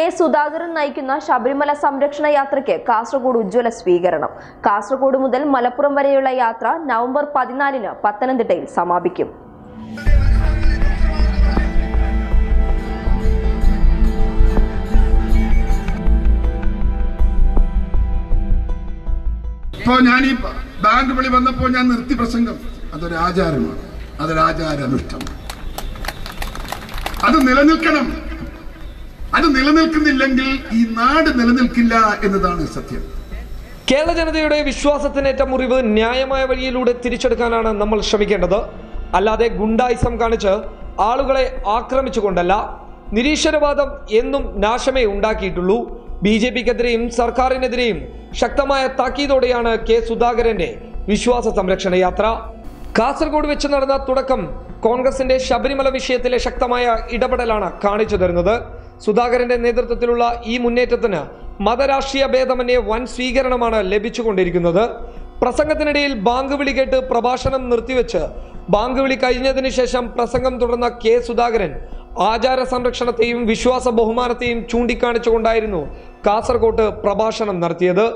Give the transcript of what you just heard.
K Sudhakaran നയിക്കുന്ന ശബരിമല സംരക്ഷണ യാത്രയ്ക്ക് കാസർഗോഡ് ഉജ്ജ്വല സ്വീകരണം. കാസർഗോഡ് മുതൽ മലപ്പുറം വരെയുള്ള യാത്ര നവംബർ പതിനാലിന് പത്തനംതിട്ടയിൽ സമാപിക്കും. ഇപ്പോ ഞാൻ ഈ ബാങ്ക് വിളി വന്നപ്പോൾ ഞാൻ നിർത്തി പ്രസംഗം. അതൊരു ആചാരമാണ്. അതൊരു അത് നിലനിൽക്കണം. അത് നിലനിൽക്കുന്നില്ലെങ്കിൽ ഈ നാട് നിലനിൽക്കില്ല എന്നതാണ് സത്യം. കേരള ജനതയുടെ വിശ്വാസത്തിനേറ്റ മുറിവ് ന്യായമായ വഴിയിലൂടെ തിരിച്ചെടുക്കാനാണ് നമ്മൾ ശ്രമിക്കേണ്ടത്. അല്ലാതെ ഗുണ്ടായിസം കാണിച്ച് ആളുകളെ ആക്രമിച്ചുകൊണ്ടല്ല നിരീശ്വരവാദം എന്നും നാശമേ ഉണ്ടാക്കിയിട്ടുള്ളൂ. ബി ജെ പിക്കെതിരെയും സർക്കാരിനെതിരെയും ശക്തമായ താക്കീതോടെയാണ് കെ സുധാകരന്റെ വിശ്വാസ സംരക്ഷണ യാത്ര. കാസർഗോഡ് വെച്ച് നടന്ന തുടക്കം കോൺഗ്രസിന്റെ ശബരിമല വിഷയത്തിലെ ശക്തമായ ഇടപെടലാണ് കാണിച്ചു തരുന്നത്. സുധാകരന്റെ നേതൃത്വത്തിലുള്ള ഈ മുന്നേറ്റത്തിന് മതരാഷ്ട്രീയ ഭേദമന്യേ വൻ സ്വീകരണമാണ് ലഭിച്ചുകൊണ്ടിരിക്കുന്നത്. പ്രസംഗത്തിനിടയിൽ ബാങ്ക് വിളി കേട്ട് പ്രഭാഷണം നിർത്തിവെച്ച് ബാങ്ക് വിളി കഴിഞ്ഞതിന് ശേഷം പ്രസംഗം തുടർന്ന കെ സുധാകരൻ ആചാര സംരക്ഷണത്തെയും വിശ്വാസ ബഹുമാനത്തെയും ചൂണ്ടിക്കാണിച്ചുകൊണ്ടായിരുന്നു കാസർകോട്ട് പ്രഭാഷണം നടത്തിയത്.